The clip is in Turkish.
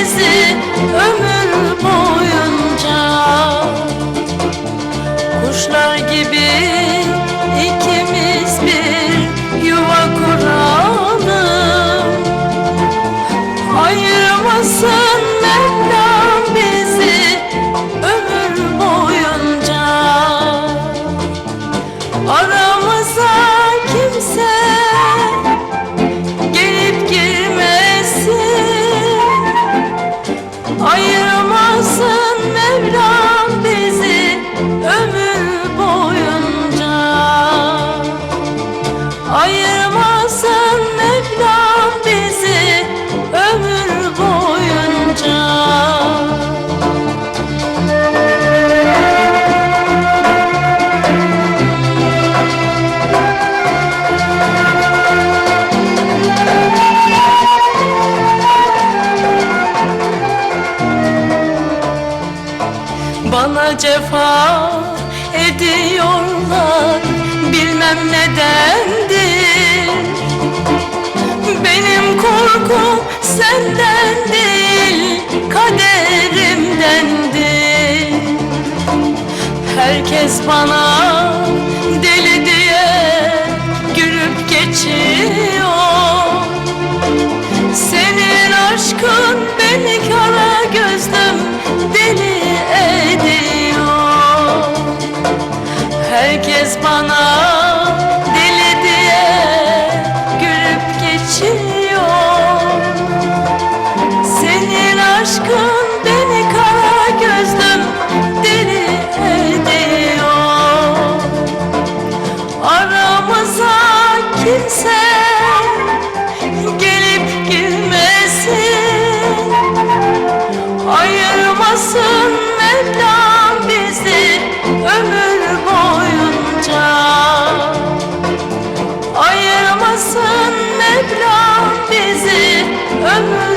bizi ömür boyunca. Kuşlar gibi Bana cefa ediyorlar Bilmem nedendir. Benim korkum senden değil Kaderimdendir. Herkes bana Herkes bana deli diye gülüp geçiyor. Senin aşkın beni kara gözlüm deli ediyor. Aramıza kimse gelip girmesin. Ayırmasın Mevlam Bırak bizi ömür